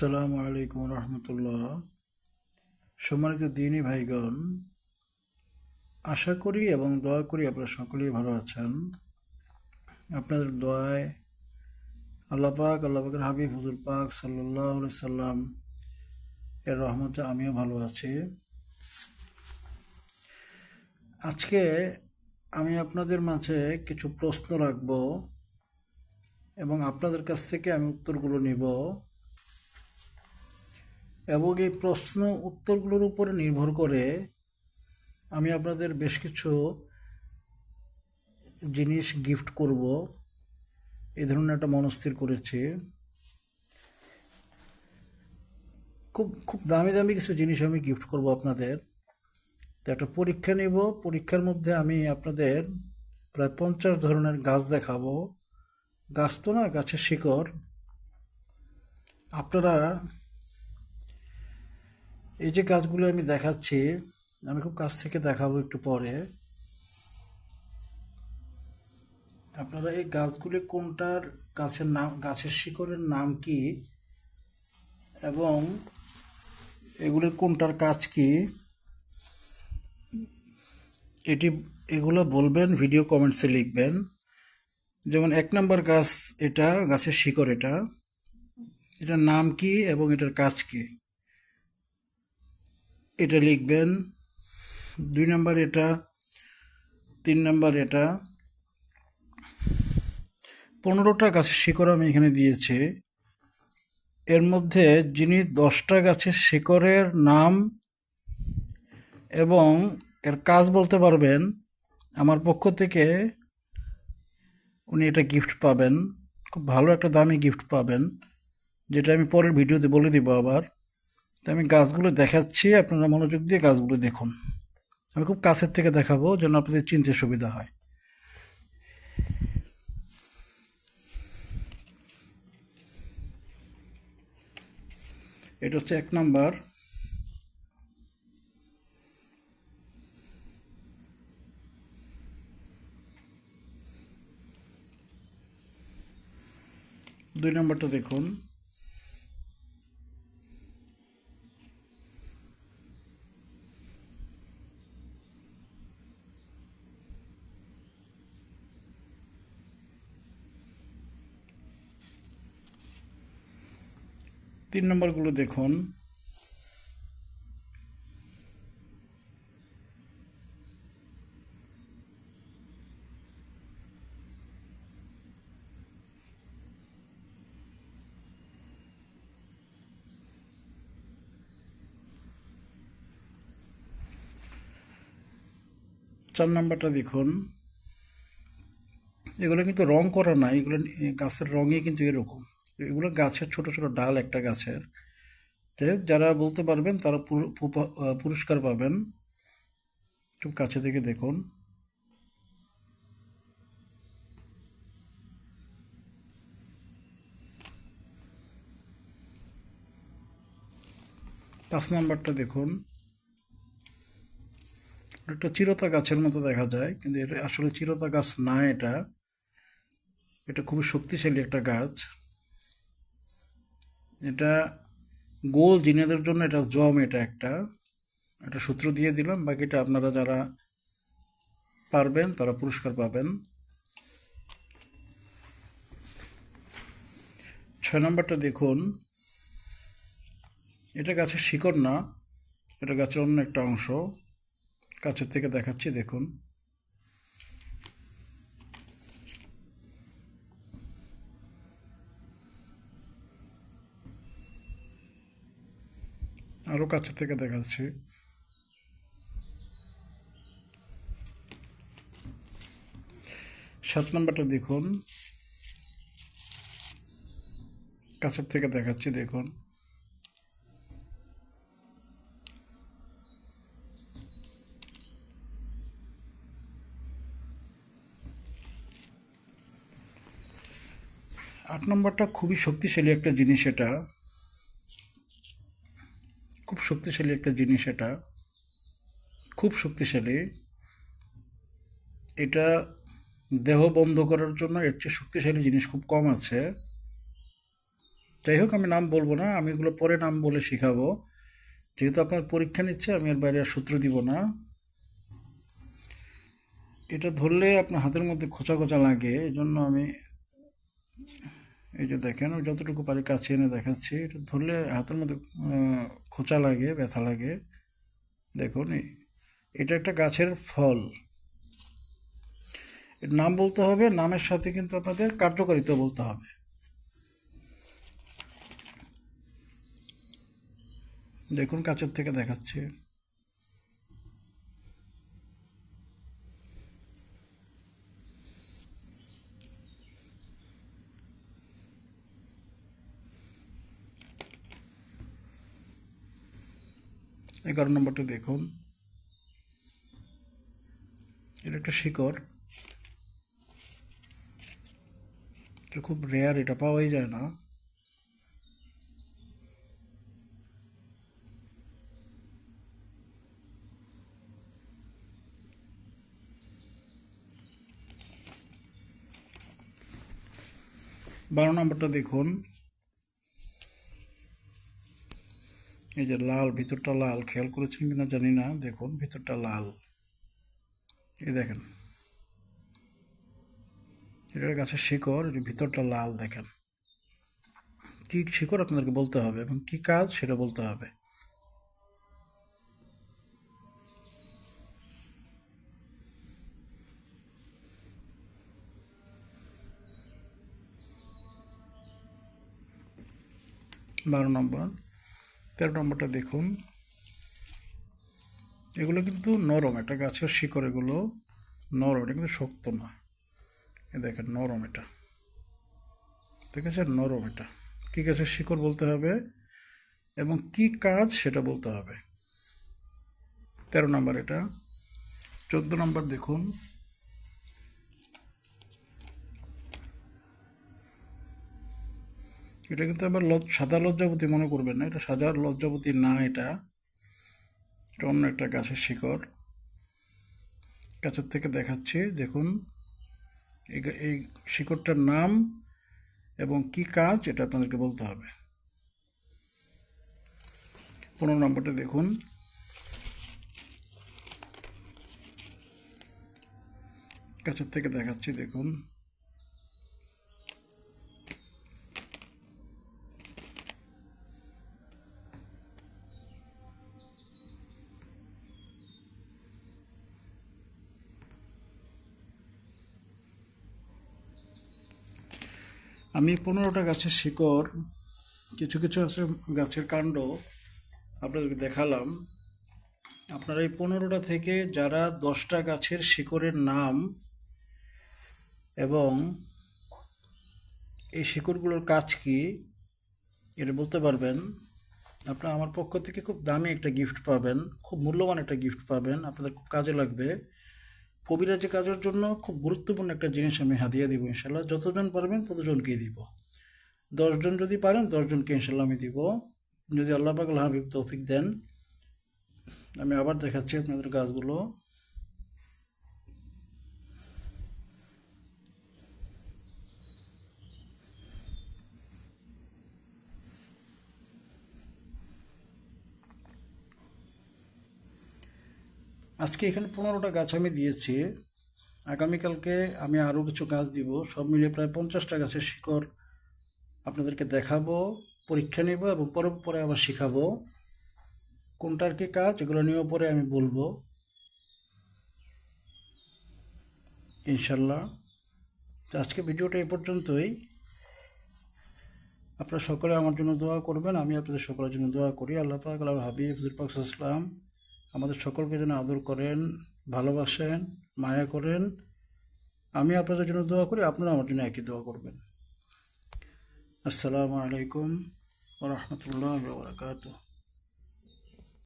আসসালামু আলাইকুম রহমতুল্লাহ। সম্মানিত দিনী ভাইগণ, আশা করি এবং দোয়া করি আপনারা সকলেই ভালো আছেন। আপনাদের দোয়ায় আল্লাহ পাক, আল্লাহ পাকের হাবিব, হুজুর পাক সাল্লাহ সাল্লাম এর রহমতে আমিও ভালো আছি। আজকে আমি আপনাদের মাঝে কিছু প্রশ্ন রাখব এবং আপনাদের কাছ থেকে আমি উত্তরগুলো নিব। এবং এই প্রশ্ন উত্তরগুলোর উপরে নির্ভর করে আমি আপনাদের বেশ কিছু জিনিস গিফট করব। এই ধরনের একটা মনস্থির করেছি। খুব খুব দামি দামি কিছু জিনিস আমি গিফট করব আপনাদের। তো একটা পরীক্ষা নেব। পরীক্ষার মধ্যে আমি আপনাদের প্রায় পঞ্চাশ ধরনের গাছ দেখাবো। গাছ তো না, গাছের শিকড়। আপনারা এই যে গাছগুলো আমি দেখাচ্ছি, আমি খুব কাছ থেকে দেখাবো একটু পরে। আপনারা এই গাছগুলি কোনটার গাছের নাম, গাছের শিকড়ের নাম কি? এবং এগুলির কোনটার কাজ কি? এটি, এগুলো বলবেন, ভিডিও কমেন্টসে লিখবেন। যেমন এক নম্বর গাছ এটা, গাছের শিকড় এটা। এটার নাম কি এবং এটার কাজ কি? এটা লিখবেন, দুই নাম্বার এটা, তিন নাম্বার এটা। পনেরোটা গাছের শিকড় আমি এখানে দিয়েছি। এর মধ্যে যিনি দশটা গাছের শিকড়ের নাম এবং এর কাজ বলতে পারবেন, আমার পক্ষ থেকে উনি এটা গিফট পাবেন। খুব ভালো একটা দামি গিফট পাবেন, যেটা আমি পরের ভিডিওতে বলে দিব আবার। তো আমি গাছগুলো দেখাচ্ছি, আপনারা মনোযোগ দিয়ে গাছগুলো দেখুন। আমি খুব কাছের থেকে দেখাবো যেন আপনাদের চিনতে সুবিধা হয়। এটা হচ্ছে এক নাম্বার। দুই নম্বরটা দেখুন। তিন নম্বরগুলো দেখুন। চার নাম্বারটা দেখুন। এগুলো কিন্তু রং করা না, এগুলো গাছের রঙই কিন্তু এরকম। এগুলো গাছের ছোট ছোট ডাল একটা গাছের। যারা বলতে পারবেন তারা পুর- পুরস্কার পাবেন। খুব কাছে থেকে দেখুন। পাঁচ নাম্বারটা দেখুন। একটা চিরতা গাছের মতো দেখা যায়, কিন্তু এটা আসলে চিরতা গাছ না এটা। এটা খুবই শক্তিশালী একটা গাছ। এটা গোল জিনেদের জন্য এটা জম, এটা একটা। একটা সূত্র দিয়ে দিলাম, বাকিটা আপনারা যারা পারবেন তারা পুরস্কার পাবেন। ছয় নম্বরটা দেখুন। এটা গাছের শিকড় না, এটা গাছের অন্য একটা অংশ। কাছের থেকে দেখাচ্ছি, দেখুন। আরও কাছের থেকে দেখাচ্ছি। সাত নম্বরটা দেখুন। কাছের থেকে দেখাচ্ছি, দেখুন। আট নম্বরটা খুবই শক্তিশালী একটা জিনিস এটা। খুব শক্তিশালী একটা জিনিস এটা। খুব শক্তিশালী। এটা দেহ বন্ধ করার জন্য এর চেয়ে শক্তিশালী জিনিস খুব কম আছে। যাই হোক আমি নাম বলব না, আমি এগুলো পরে নাম বলে শিখাবো। যেহেতু আপনার পরীক্ষা নিচ্ছে, আমি এর বাইরে আর সূত্র দিব না। এটা ধরলে আপনার হাতের মধ্যে খোঁচা খোঁচা লাগে এই জন্য আমি এই যে দেখেন আমি যতটুকু পারি কাছে এনে দেখাচ্ছি, এটা ধরলে হাতের মধ্যে খোঁচা লাগে, ব্যথা লাগে। দেখুন এটা একটা গাছের ফল। এর নাম বলতে হবে, নামের সাথে কিন্তু আপনাদের কার্যকারিতা বলতে হবে। দেখুন, কাছের থেকে দেখাচ্ছে। এগারো নম্বরটা দেখুন। এটা একটা শিকড়। এটা খুব রেয়ার এটা পাওয়াই যায় না। বারো নম্বরটা দেখুন। এই যে লাল, ভিতরটা লাল, খেয়াল করেছেন কিনা জানি না, দেখুন, ভিতরটা লাল। এই দেখেন। এটা গাছের শিকড় ভিতরটা লাল দেখেন। কি শিকড় আপনাদেরকে বলতে হবে এবং কি কাজ সেটা বলতে হবে? বারো নম্বর। তেরো নম্বরটা দেখুন। এগুলো কিন্তু নরম একটা গাছের শিকড় এগুলো নরম, এটা কিন্তু শক্ত না। এ দেখেন, নরম এটা। ঠিক আছে, নরম এটা। কী গাছের শিকড় বলতে হবে এবং কি কাজ সেটা বলতে হবে। তেরো নম্বর এটা। চোদ্দ নম্বর দেখুন। এটা কিন্তু আবার লজ- সাদা লজ্জাপতি মনে করবেন না, এটা সাদা লজ্জাপতি না এটা। এটা অন্য একটা গাছের শিকড়। গাছের থেকে দেখাচ্ছি, দেখুন। এই শিকড়টার নাম এবং কি কাজ, এটা আপনাদেরকে বলতে হবে। পনেরো নম্বরটা দেখুন। কাছের থেকে দেখাচ্ছি, দেখুন। আমি পনেরোটা গাছের শিকড়, কিছু কিছু আছে গাছের কাণ্ড আপনাদেরকে দেখালাম। আপনারা এই পনেরোটা থেকে যারা দশটা গাছের শিকড়ের নাম এবং এই শিকড়গুলোর কাজ কি, এটা বলতে পারবেন। আপনারা আমার পক্ষ থেকে খুব দামি একটা গিফট পাবেন, খুব মূল্যবান একটা গিফট পাবেন, আপনাদের খুব কাজে লাগবে। কবিরাজি কাজের জন্য খুব গুরুত্বপূর্ণ একটা জিনিস আমি হাতিয়ে দিব, ইনশাল্লাহ। যতজন পারবেন ততজনকেই দিব। দশজন যদি পারেন, দশজনকে ইনশাল্লাহ আমি দিব। যদি আল্লাহ পাক হাবিব তৌফিক দেন, আমি আবার দেখাচ্ছি আপনাদের গাছগুলো আজকে এখানে পনেরোটা গাছ আমি দিয়েছি। আগামীকালকে আমি আরও কিছু গাছ দিব। সব মিলিয়ে প্রায় পঞ্চাশটা গাছের শিকড় আপনাদেরকে দেখাবো, পরীক্ষা নেব এবং পরে পরে আবার শেখাবো। কোনটার কি কাজ এগুলো নিয়েও পরে আমি বলব। ইনশাল্লাহ। তো আজকে ভিডিওটা এই পর্যন্তই। আপনারা সকলে আমার জন্য দোয়া করবেন, আমি আপনাদের সকলের জন্য দোয়া করি। আল্লাহ পাক আল্লাহ হাবিব, হুজুর পাক ইসলাম আমাদের সকলকে যেন আদর করেন, ভালোবাসেন, মায়া করেন। আমি আপনাদের জন্য দোয়া করি আপনারা আমার জন্য একই দোয়া করবেন। আসসালামু আলাইকুম ওরহমতুল্লাহ বারকাতুহ।